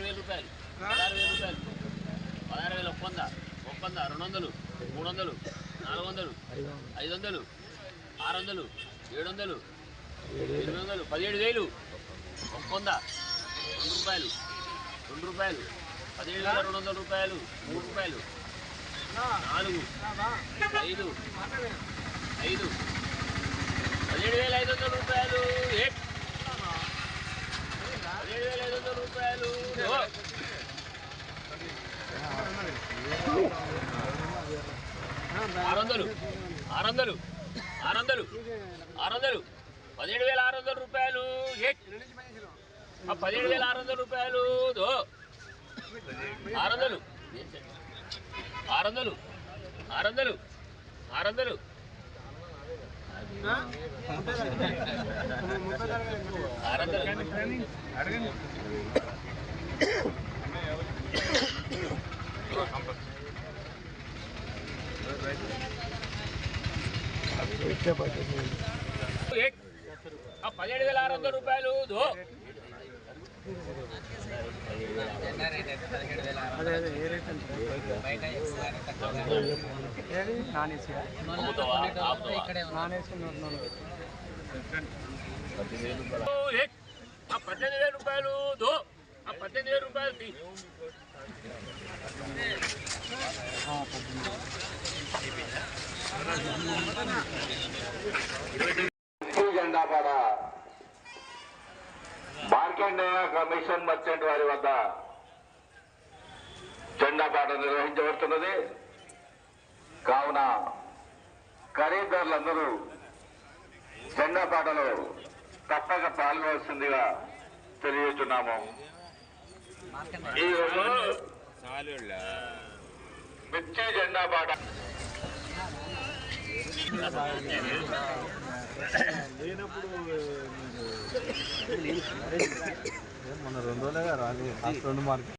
పదహారు వేల రూపాయలు. పదహారు వేల రూపాయలు. పదహారు వేల ఒక్క వంద ఒక్క వంద రెండు వందలు మూడు వందలు నాలుగు వందలు ఐదు వందలు ఆరు వందలు ఏడు వందలు ఎనిమిది వందలు పదిహేడు వేలు. ఒక్క వంద రెండు రూపాయలు. రెండు రూపాయలు. పదిహేడు వేల రెండు వందల రూపాయలు. మూడు రూపాయలు. నాలుగు ఐదు ఐదు. పదిహేడు వేల ఐదు వందల రూపాయలు ఏ పదిహేడు వేల ఐదు వందల రూపాయలు ఓ. ఆరు వందలు ఆరు వందలు ఆరు వందలు ఆరు వందలు పదిహేడు వేల ఆరు వందల రూపాయలు. పదిహేడు వేల ఆరు వందల రూపాయలు ఆరు వందలు ఆరు వందలు ఆరు వందలు ఆరు వందలు ఆరు వందలు ఆ పదిహేడు వేల ఆరు వందల రూపాయలు దో. అమ్ముతావా? ఆపుతావా? ఏ ఆ పద్దెనిమిది వేల రూపాయలు దో. ఆ పద్దెనిమిది వేల రూపాయలు జెండా పాడ మార్కండేయ కమిషన్ మర్చెంట్ వారి వద్ద జెండా పాట నిర్వహించబడుతున్నది. కావున ఖరీదారులందరూ జెండా పాటలో తప్పక పాల్గొవలసిందిగా తెలియజేస్తున్నాము. ఈరోజు మిర్చి జెండా పాట లేనప్పుడు మొన్న రెండు రోజులుగా రాలేదు. రెండు మార్కెట్